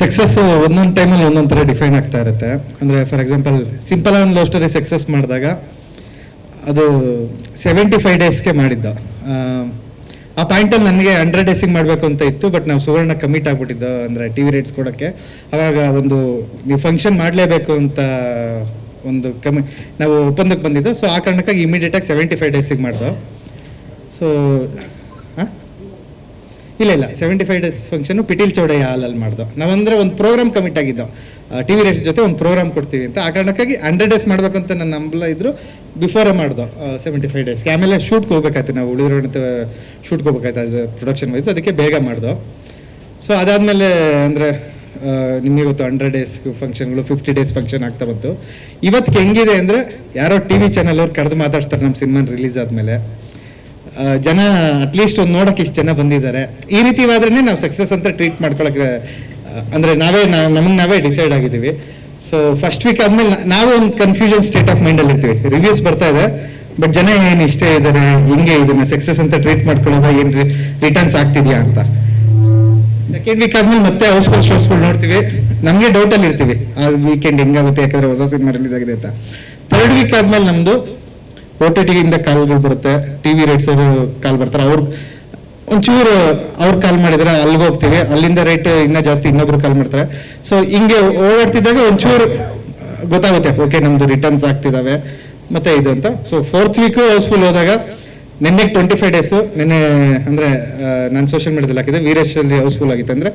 Success ಒಂದೊಂದು ಟೈಮಲ್ಲಿ ಒಂದೊಂದು ಥರ ಡಿಫೈನ್ ಆಗ್ತಾ ಇರುತ್ತೆ. ಅಂದರೆ ಫಾರ್ ಎಕ್ಸಾಂಪಲ್ ಸಿಂಪಲ್ ಒಂದು ಲವ್ ಸ್ಟೋರಿ ಸಕ್ಸಸ್ ಮಾಡಿದಾಗ ಅದು ಸೆವೆಂಟಿ ಫೈವ್ ಡೇಸ್ಗೆ ಮಾಡಿದ್ದ. ಆ, ಪಾಯಿಂಟಲ್ಲಿ ನನಗೆ ಹಂಡ್ರೆಡ್ ಡೇಸಿಗೆ ಮಾಡಬೇಕು ಅಂತ ಇತ್ತು ಬಟ್ ನಾವು ಸುವರ್ಣ ಕಮಿಟ್ ಆಗ್ಬಿಟ್ಟಿದ್ದು ಅಂದರೆ ಟಿ ವಿ ರೇಟ್ಸ್ ಕೊಡೋಕ್ಕೆ. ಅವಾಗ ಒಂದು ನೀವು ಫಂಕ್ಷನ್ ಮಾಡಲೇಬೇಕು ಅಂತ ಒಂದು ಕಮಿ ನಾವು ಒಪ್ಪಂದಕ್ಕೆ ಬಂದಿದ್ದು. ಸೊ ಆ ಕಾರಣಕ್ಕಾಗಿ ಇಮಿಡಿಯೇಟಾಗಿ ಸೆವೆಂಟಿ ಫೈವ್ ಡೇಸಿಗೆ ಮಾಡ್ದು. ಸೊ ಹಾಂ ಇಲ್ಲ ಇಲ್ಲ seventy five days function Pitil Chowdiah ಹಾಲಲ್ಲಿ ಮಾಡ್ದೋ. ನಾವಂದ್ರೆ ಒಂದು ಪ್ರೋಗ್ರಾಮ್ ಕಮಿಟ್ ಆಗಿದ್ದೋ. ಟಿ ವಿ ರೇಟ್ಸ್ ಜೊತೆ ಒಂದು ಪ್ರೋಗ್ರಾಮ್ ಕೊಡ್ತೀವಿ ಅಂತ. ಆ ಕಾರಣಕ್ಕಾಗಿ ಹಂಡ್ರೆಡ್ ಡೇಸ್ ಮಾಡಬೇಕು ನನ್ನ ನಂಬಲ ಇದ್ರು. ಬಿಫೋರೇ ಮಾಡ್ದೋ ಸೆವೆಂಟಿ ಫೈವ್ ಡೇಸ್ಗೆ ಆಮೇಲೆ ಶೂಟ್ಗೆ ಹೋಗ್ಬೇಕಾಯ್ತು ನಾವು. ಉಳಿದಿರೋ ಶೂಟ್ಗೆ ಹೋಗ್ಬೇಕಾಯ್ತು ಆಸ್ ಪ್ರೊಡಕ್ಷನ್ ವೈಸ್ ಅದಕ್ಕೆ ಬೇಗ ಮಾಡ್ದೋ. ಸೊ ಅದಾದಮೇಲೆ ಅಂದರೆ ನಿಮಗೆ ಗೊತ್ತು ಹಂಡ್ರೆಡ್ ಡೇಸ್ ಫಂಕ್ಷನ್ಗಳು ಫಿಫ್ಟಿ ಡೇಸ್ ಫಂಕ್ಷನ್ ಆಗ್ತಾ ಬಂತು. ಇವತ್ತು ಹೆಂಗಿದೆ ಅಂದರೆ, ಯಾರೋ ಟಿ ವಿ ಚಾನಲ್ ಅವ್ರು ಕರೆದು ಮಾತಾಡ್ತಾರೆ ನಮ್ಮ ಸಿನಿಮಾ ರಿಲೀಸ್ ಆದಮೇಲೆ. ಜನ ಅಟ್ಲೀಸ್ಟ್ ಒಂದು ನೋಡೋಕೆ ಇಷ್ಟು ಜನ ಬಂದಿದ್ದಾರೆ. ಈ ರೀತಿವಾದ್ರೇ ನಾವು ಸಕ್ಸಸ್ ಅಂತ ಟ್ರೀಟ್ ಮಾಡ್ಕೊಳಕ್ಕೆ ಅಂದ್ರೆ ನಾವೇ ನಮಗೆ ನಾವೇ ಡಿಸೈಡ್ ಆಗಿದ್ದೀವಿ. ಸೊ ಫಸ್ಟ್ ವೀಕ್ ಆದಮೇಲೆ ನಾವು ಒಂದು ಕನ್ಫ್ಯೂಷನ್ ಸ್ಟೇಟ್ ಆಫ್ ಮೈಂಡಲ್ಲಿ ಇರ್ತೀವಿ. ರಿವ್ಯೂಸ್ ಬರ್ತಾ ಇದೆ ಬಟ್ ಜನ ಏನು ಇಷ್ಟೇ ಇದ್ದಾರೆ, ಹಿಂಗೆ ಇದನ್ನ ಸಕ್ಸಸ್ ಅಂತ ಟ್ರೀಟ್ ಮಾಡ್ಕೊಳ್ಳೋದ, ಏನು ರಿಟರ್ನ್ಸ್ ಆಗ್ತಿದ್ಯಾ ಅಂತ. ಸೆಕೆಂಡ್ ವೀಕ್ ಆದ್ಮೇಲೆ ಮತ್ತೆ ಹೌಸ್ಫುಲ್ ಶೋಸ್ಗಳು ನೋಡ್ತೀವಿ. ನಮಗೆ ಡೌಟಲ್ಲಿ ಇರ್ತೀವಿ. ಆ ವೀಕೆಂಡ್ ಹೆಂಗಾಗುತ್ತೆ, ಯಾಕಂದ್ರೆ ಹೊಸ ಸಿನಿಮಾ ರಿಲೀಸ್ ಆಗಿದೆ ಅಂತ. ಥರ್ಡ್ ವೀಕ್ ಆದ್ಮೇಲೆ ನಮ್ದು ಓ ಟಿ ಟಿಗಿಂದ ಕಾಲ್ಗಳು ಬರುತ್ತೆ ಟಿ ವಿ ರೇಟ್ಸ್ ಕಾಲ್ ಬರ್ತಾರೆ. ಅವ್ರು ಒಂಚೂರು ಅವ್ರು ಕಾಲ್ ಮಾಡಿದ್ರೆ ಅಲ್ಲಿಗೆ ಹೋಗ್ತೀವಿ, ಅಲ್ಲಿಂದ ರೇಟ್ ಇನ್ನೂ ಜಾಸ್ತಿ ಇನ್ನೊಬ್ರು ಕಾಲ್ ಮಾಡ್ತಾರೆ. ಸೊ ಹಿಂಗೆ ಓಡಾಡ್ತಿದ್ದಾಗ ಒಂಚೂರು ಗೊತ್ತಾಗುತ್ತೆ ಓಕೆ ನಮ್ದು ರಿಟರ್ನ್ಸ್ ಆಗ್ತಿದಾವೆ, ಮತ್ತೆ ಇದು ಅಂತ. ಸೊ ಫೋರ್ತ್ ವೀಕು ಹೌಸ್ಫುಲ್ ಹೋದಾಗ ನಿನ್ನೆ ಟ್ವೆಂಟಿ ಫೈವ್ ಡೇಸು ನಿನ್ನೆ ಅಂದರೆ ನಾನು ಸೋಷಿಯಲ್ ಮೀಡಿಯಾದಲ್ಲಿ ಹಾಕಿದೆ ವೀರೇಶ್ ಅಲ್ಲಿ ಹೌಸ್ಫುಲ್ ಆಗಿತ್ತು ಅಂದರೆ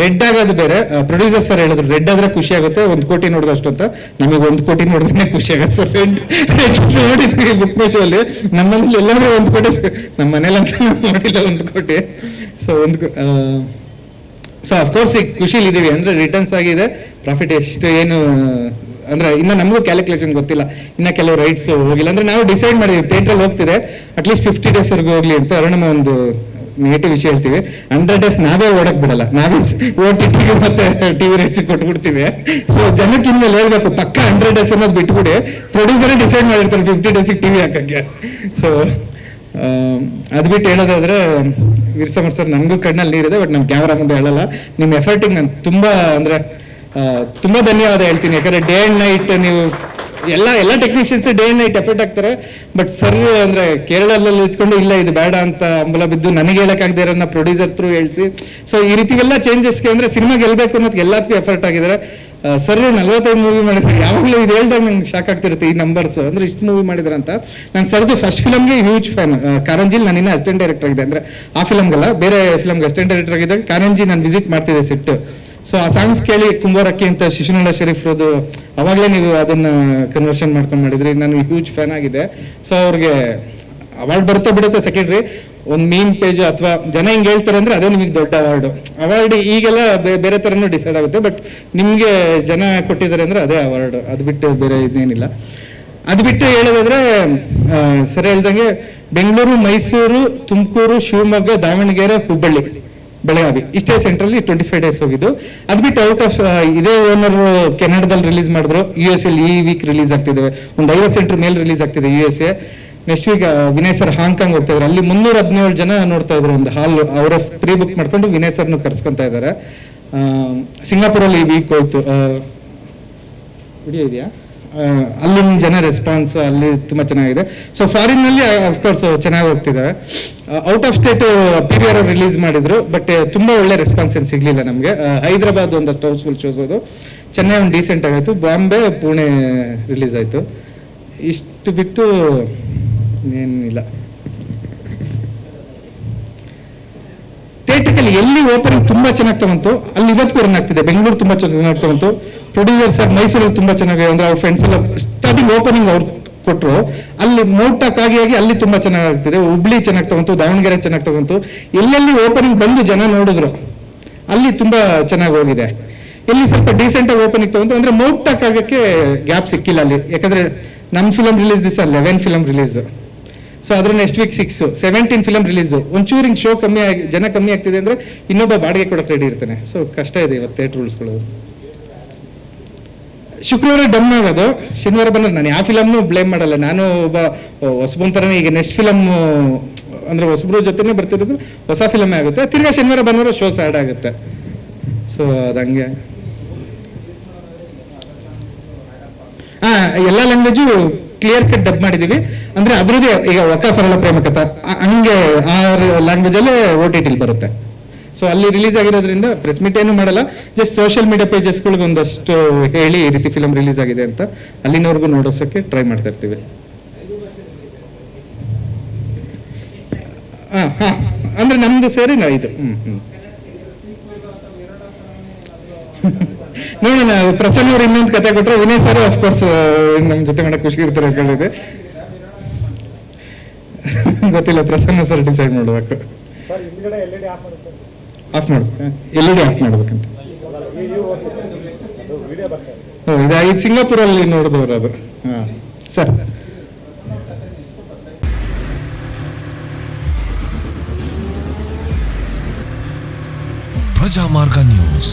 ರೆಡ್ ಆಗೋದು ಬೇರೆ. ಪ್ರೊಡ್ಯೂಸರ್ ಸರ್ ಹೇಳಿದ್ರು ರೆಡ್ ಆದ್ರೆ ಖುಷಿ ಆಗುತ್ತೆ, ಒಂದು ಕೋಟಿ ನೋಡಿದಷ್ಟು ಅಂತ ನಮಗೆ ಒಂದು ಕೋಟಿ ನೋಡಿದ್ರೆ ಖುಷಿ ಆಗುತ್ತೆ ಸರ್ ರೆಡ್ ನೋಡಿದ್ವಿ ಬುಕ್ ಅಲ್ಲಿ ನಮ್ಮಲ್ಲಿ ಎಲ್ಲಾದ್ರೂ ಒಂದು ಕೋಟಿ ನಮ್ಮ ಮನೇಲಿ ಅಂತ ನೋಡಿಲ್ಲ ಒಂದು ಕೋಟಿ. ಸೊ ಒಂದು ಸೊ ಅಫ್ಕೋರ್ಸ್ ಈಗ ಖುಷಿಲಿ ಇದೀವಿ. ಅಂದ್ರೆ ರಿಟರ್ನ್ಸ್ ಆಗಿದೆ. ಪ್ರಾಫಿಟ್ ಎಷ್ಟು, ಏನು, ಅಂದ್ರೆ ಇನ್ನ ನಮಗೂ ಕ್ಯಾಲ್ಕುಲೇಷನ್ ಗೊತ್ತಿಲ್ಲ. ಇನ್ನ ಕೆಲವು ರೈಟ್ಸ್ ಹೋಗಿಲ್ಲ. ಅಂದ್ರೆ ನಾವು ಡಿಸೈಡ್ ಮಾಡಿದ್ವಿ ಥಿಯೇಟ್ರಲ್ಲಿ ಹೋಗ್ತಿದೆ. ಅಟ್ಲೀಸ್ಟ್ ಫಿಫ್ಟಿ ಡೇಸ್ ವರೆಗೂ ಹೋಗ್ಲಿ ಅಂತ ಅರುಣಮ್ಮ ಒಂದು ನೆಗೆಟಿವ್ ವಿಷಯ ಹೇಳ್ತೀವಿ. ಹಂಡ್ರೆಡ್ ಡೇಸ್ ನಾವೇ ಓಡಕ್ ಬಿಡಲ್ಲ. ನಾವೇ ಓ ಟಿ ಟಿಗೆ ಮತ್ತೆ ಟಿವಿ ರೇಟ್ಸ್ ಕೊಟ್ಬಿಡ್ತೀವಿ. ಸೊ ಜನಕ್ಕೆ ಇನ್ಮೇಲೆ ಹೇಳ್ಬೇಕು, ಪಕ್ಕ ಹಂಡ್ರೆಡ್ ಡೇಸ್ ಅನ್ನೋದು ಬಿಟ್ಬಿಡಿ. ಪ್ರೊಡ್ಯೂಸರೇ ಡಿಸೈಡ್ ಮಾಡಿರ್ತಾರೆ ಫಿಫ್ಟಿ ಡೇಸಿಗೆ ಟಿವಿ ಹಾಕಕ್ಕೆ. ಸೊ ಅದು ಬಿಟ್ಟು ಹೇಳೋದಾದ್ರೆ ವೀರ್ ಸಮರ್ ಸರ್ ನನಗೂ ಕಣ್ಣಲ್ಲಿ ನೀರಿದೆ ಬಟ್ ನಮ್ಮ ಕ್ಯಾಮ್ರಾ ಮುಂದೆ ಹೇಳಲ್ಲ. ನಿಮ್ಮ ಎಫರ್ಟಿಂಗ್ ನಾನು ತುಂಬಾ ಅಂದ್ರೆ ತುಂಬಾ ಧನ್ಯವಾದ ಹೇಳ್ತೀನಿ. ಯಾಕಂದ್ರೆ ಡೇ ಅಂಡ್ ನೈಟ್ ನೀವು ಎಲ್ಲ ಎಲ್ಲ technicians day and night effort ಆಗ್ತಾರೆ. ಬಟ್ ಸರ್ ಅಂದ್ರೆ ಕೇರಳದಲ್ಲಿ ಇದ್ಕೊಂಡು ಇಲ್ಲ, ಇದು ಬೇಡ ಅಂತ ಅಂಬಲ ಬಿದ್ದು ನನಗೆ ಹೇಳಕ್ಕಾಗದೇ ಇರೋದನ್ನ ಪ್ರೊಡ್ಯೂಸರ್ ಥ್ರೂ ಹೇಳಿಸಿ. ಸೊ ಈ ರೀತಿ ಎಲ್ಲ ಚೇಂಜಸ್ಗೆ ಅಂದ್ರೆ ಸಿನಿಮಾ ಗೆಲ್ಬೇಕು ಅನ್ನೋದು ಎಲ್ಲದಕ್ಕೂ ಎಫರ್ಟ್ ಆಗಿದ್ದಾರೆ. ಸರ್ ನಲ್ವತ್ತೈದು ಮೂವಿ ಮಾಡಿದ್ರೆ ಯಾವಾಗಲೂ ಇದು ಹೇಳ್ದಾಗ ನಂಗೆ ಶಾಕ್ ಆಗ್ತಿರುತ್ತೆ ಈ ನಂಬರ್ಸ್ ಅಂದ್ರೆ ಇಷ್ಟು ಮೂವಿ ಮಾಡಿದ್ರೆ ಅಂತ. ನಾನು ಸರ್ದು ಫಸ್ಟ್ ಫಿಲಮ್ಗೆ ಹ್ಯೂಜ್ ಫ್ಯಾನ್ ಕಾರಂಜಿಲ್ ನಾನು ಇನ್ನೂ ಅಸಿಸ್ಟೆಂಟ್ ಡೈರೆಕ್ಟರ್ ಆಗಿದೆ ಅಂದ್ರೆ ಆ ಫಿಲಮ್ಗೆಲ್ಲ ಬೇರೆ ಫಿಲಮ್ಗೆ ಅಸಿಸ್ಟೆಂಟ್ ಡೈರೆಕ್ಟರ್ ಆಗಿದ್ದಾಗ ಕಾರಂಜಿ ನಾನು ವಿಸಿಟ್ ಮಾಡ್ತಿದ್ದೆ ಸೆಟ್ ಸೊ ಆ ಸಾಂಗ್ಸ್ ಕೇಳಿ ಕುಂಬಾರಕ್ಕಿ ಅಂತ ಶಿಶುನಾಳ ಶರೀಫ್ರದು ಅವಾಗಲೇ ನೀವು ಅದನ್ನ ಕನ್ವರ್ಷನ್ ಮಾಡ್ಕೊಂಡು ಮಾಡಿದ್ರಿ. ನಾನು ಹ್ಯೂಜ್ ಫ್ಯಾನ್ ಆಗಿದೆ. ಸೊ ಅವ್ರಿಗೆ ಅವಾರ್ಡ್ ಬರುತ್ತೆ ಬಿಡುತ್ತೆ ಸೆಕೆಂಡ್ರಿ ಒಂದು ಮೀನ್ ಪೇಜ್ ಅಥವಾ ಜನ ಹಿಂಗೆ ಹೇಳ್ತಾರೆ ಅಂದ್ರೆ ಅದೇ ನಿಮಗೆ ದೊಡ್ಡ ಅವಾರ್ಡ್ ಅವಾರ್ಡ್ ಈಗೆಲ್ಲ ಬೇರೆ ಥರನೂ ಡಿಸೈಡ್ ಆಗುತ್ತೆ ಬಟ್ ನಿಮಗೆ ಜನ ಕೊಟ್ಟಿದ್ದಾರೆ ಅಂದ್ರೆ ಅದೇ ಅವಾರ್ಡ್ ಅದು ಬಿಟ್ಟು ಬೇರೆ ಇದೇನಿಲ್ಲ. ಅದು ಬಿಟ್ಟು ಹೇಳೋದಾದ್ರೆ ಸರಿ ಹೇಳ್ದಂಗೆ ಬೆಂಗಳೂರು, ಮೈಸೂರು, ತುಮಕೂರು, ಶಿವಮೊಗ್ಗ, ದಾವಣಗೆರೆ, ಹುಬ್ಬಳ್ಳಿ. ಬೆಳಗಾವಿ. ಇಷ್ಟೇ ಸೆಂಟ್ರಲ್ಲಿ ಟ್ವೆಂಟಿ ಫೈವ್ ಡೇಸ್ ಹೋಗಿದ್ದು. ಅದು ಬಿಟ್ಟು ಔಟ್ ಆಫ್ ಇದೇ ಓನರ್ ಕೆನಡಾದಲ್ಲಿ ರಿಲೀಸ್ ಮಾಡಿದ್ರು. ಯು ಎಸ್ ಎಲ್ ಈ ವೀಕ್ ರಿಲೀಸ್ ಆಗ್ತಿದ್ದಾವೆ ಒಂದು ಐವತ್ತು ಸೆಂಟ್ರ್ ಮೇಲೆ ರಿಲೀಸ್ ಆಗ್ತಿದೆ U S A next week Vinay sir Hong Kong ಹೋಗ್ತಾ ಇದ್ರು ಅಲ್ಲಿ ಮುನ್ನೂರ ಹದಿನೇಳು ಜನ ನೋಡ್ತಾ ಇದ್ರು ಒಂದು ಹಾಲ್ ಅವರ ಪ್ರೀ ಬುಕ್ ಮಾಡ್ಕೊಂಡು ವಿನಯ್ ಸರ್ನು ಕರ್ಸ್ಕೊಂತಾ ಇದ್ದಾರೆ ಸಿಂಗಾಪುರಲ್ಲಿ ಈ ವೀಕ್ ಹೋಯ್ತು. ವಿಡಿಯೋ ಇದೆಯಾ? ಅಲ್ಲಿನ ಜನ ರೆಸ್ಪಾನ್ಸ್ ಅಲ್ಲಿ ತುಂಬ ಚೆನ್ನಾಗಿದೆ. ಸೊ ಫಾರಿನ್ನಲ್ಲಿ ಅಫ್ಕೋರ್ಸ್ ಚೆನ್ನಾಗಿ ಹೋಗ್ತಿದ್ದಾವೆ out of state P V R release ಮಾಡಿದ್ರು ಬಟ್ ತುಂಬ ಒಳ್ಳೆ ರೆಸ್ಪಾನ್ಸ್ ಏನು ಸಿಗಲಿಲ್ಲ ನಮಗೆ. ಹೈದರಾಬಾದ್ ಒಂದಷ್ಟು ಹೌಸ್ಫುಲ್ ಶೋಸ್ ಅದು. ಚೆನ್ನೈ ಒಂದು ಡೀಸೆಂಟ್ ಬಾಂಬೆ, ಪುಣೆ ರಿಲೀಸ್ ಆಯಿತು. ಇಷ್ಟು ಬಿಟ್ಟು ಏನಿಲ್ಲ ಎಲ್ಲಿ ಓಪನಿಂಗ್ ತುಂಬಾ ಚೆನ್ನಾಗಿ ತಗೊಂತು, ಅಲ್ಲಿ ಇವತ್ತು ರನ್ ಆಗ್ತಿದೆ. ಬೆಂಗಳೂರು ತುಂಬಾ ಚೆನ್ನಾಗಿ ತಗೊಂತು ಪ್ರೊಡ್ಯೂಸರ್ ಸರ್ ಮೈಸೂರಲ್ಲಿ ತುಂಬಾ ಚೆನ್ನಾಗಿ ಅಂದ್ರೆ ಅವ್ರ ಫ್ರೆಂಡ್ಸ್ ಎಲ್ಲ ಸ್ಟಾರ್ಟಿಂಗ್ ಓಪನಿಂಗ್ ಅವ್ರು ಕೊಟ್ಟರು ಅಲ್ಲಿ ಮೋಟಕ್ಕಾಗಿ ಆಗಿ ಆಗಿ ಅಲ್ಲಿ ತುಂಬಾ ಚೆನ್ನಾಗಿ ಆಗ್ತಿದೆ. ಹುಬ್ಳಿ ಚೆನ್ನಾಗಿ ತಗೊಂತು, ದಾವಣಗೆರೆ ಚೆನ್ನಾಗಿ ತಗೊಂತು. ಎಲ್ಲೆಲ್ಲಿ ಓಪನಿಂಗ್ ಬಂದು ಜನ ನೋಡಿದ್ರು, ಅಲ್ಲಿ ತುಂಬಾ ಚೆನ್ನಾಗಿ ಹೋಗಿದೆ. ಇಲ್ಲಿ ಸ್ವಲ್ಪ ಡೀಸೆಂಟ್ ಆಗಿ ಓಪನಿಂಗ್ ತಗೊಂತು, ಅಂದ್ರೆ ಮೋಟಕ್ ಆಗಕ್ಕೆ ಗ್ಯಾಪ್ ಸಿಕ್ಕಿಲ್ಲ ಅಲ್ಲಿ. ಯಾಕಂದ್ರೆ ನಮ್ಮ ಫಿಲಮ್ ರಿಲೀಸ್ ದಿವಸ ಲೆವೆನ್ ಫಿಲಮ್ ರಿಲೀಸ್ ಸೊ ಅದ್ರ next week six seventeen film release ಒಂಚೂರಿಂಗ್ show ಕಮ್ಮಿ ಆಗಿ, ಜನ ಕಮ್ಮಿ ಆಗ್ತಿದೆ ಅಂದ್ರೆ ಇನ್ನೊಬ್ಬ ಬಾಡಿಗೆ ಕೊಡಕ್ಕೆ ರೆಡಿ ಇರ್ತಾನೆ. ಸೊ ಕಷ್ಟ ಇದೆ ಇವತ್ತು ಥಿಯೇಟರ್ ಉಳಿಸ್ಕೊಳ್ಳೋದು ಶುಕ್ರವಾರ ಡಮ್ ಆಗೋದು. ಶನಿವಾರ ಬಂದ್ರೆ ನಾನು ಯಾವ ಫಿಲಮ್ನು ಬ್ಲೇಮ್ ಮಾಡಲ್ಲ. ನಾನು ಒಬ್ಬ ಹೊಸಬನ್ ಥರನೇ ಈಗ ನೆಕ್ಸ್ಟ್ ಫಿಲಮ್ ಅಂದ್ರೆ ಹೊಸಬ್ರ ಜೊತೆನೇ ಬರ್ತಿರೋದು. ಹೊಸ ಫಿಲಮೇ ಆಗುತ್ತೆ. ತಿರ್ಗಾ ಶನಿವಾರ ಬಂದ್ರೆ ಶೋ ಸ್ಯಾಡ್ ಆಗುತ್ತೆ. ಸೊ ಅದು ಹಂಗೆ. ಹಾಂ ಎಲ್ಲ ಲ್ಯಾಂಗ್ವೇಜು ಕ್ಲಿಯರ್ ಕಟ್ ಡಬ್ ಮಾಡಿದೀವಿ ಅಂದ್ರೆ ಅದ್ರದೇ ಈಗ ಒಕ್ಕ ಸರಳ ಪ್ರೇಮ ಕಥಾ ಹಂಗೆ ಆ ಲ್ಯಾಂಗ್ವೇಜಲ್ಲೇ ಓ ಟಿ ಟಿಲಿ ಬರುತ್ತೆ. ಸೊ ಅಲ್ಲಿ ರಿಲೀಸ್ ಆಗಿರೋದ್ರಿಂದ ಪ್ರೆಸ್ ಮೀಟ್ ಏನು ಮಾಡಲ್ಲ. ಜಸ್ಟ್ ಸೋಷಿಯಲ್ ಮೀಡಿಯಾ ಪೇಜಸ್ಗಳಿಗೆ ಒಂದಷ್ಟು ಹೇಳಿ ಈ ರೀತಿ ಫಿಲಮ್ ರಿಲೀಸ್ ಆಗಿದೆ ಅಂತ ಅಲ್ಲಿನವರೆಗೂ ನೋಡೋಸಕ್ಕೆ ಟ್ರೈ ಮಾಡ್ತಾ ಇರ್ತೀವಿ. ಹಾಂ ಹಾಂ. ಅಂದರೆ ಸೇರಿ ನಾ ಇದು. ಹ್ಞೂ ಹ್ಞೂ ನೋಡೋಣ ಪ್ರಸನ್ನ ಅವ್ರು ಇನ್ನೊಂದು ಕತೆ ಕೊಟ್ಟರೆ ವಿನಯ್ ಸರ್ ಅಫ್ಕೋರ್ಸ್ ನಮ್ಮ ಜೊತೆ ಮಾಡಕ್ಕೆ ಖುಷಿ ಇರ್ತಾರೆ ಕೇಳಿದೆ ಗೊತ್ತಿಲ್ಲ, ಪ್ರಸನ್ನ ಸರ್ ಡಿಸೈಡ್ ಮಾಡಬೇಕು. ಆಫ್ ಮಾಡ್ಬೇಕು ಎಲ್ ಇ ಡಿ ಆಫ್ ಮಾಡ್ಬೇಕಂತ. ಇದು ಇದು ಸಿಂಗಾಪುರಲ್ಲಿ ನೋಡಿದವ್ರು ಅದು. ಹಾಂ, ಸರ್. ಪ್ರಜಾಮಾರ್ಗ ನ್ಯೂಸ್.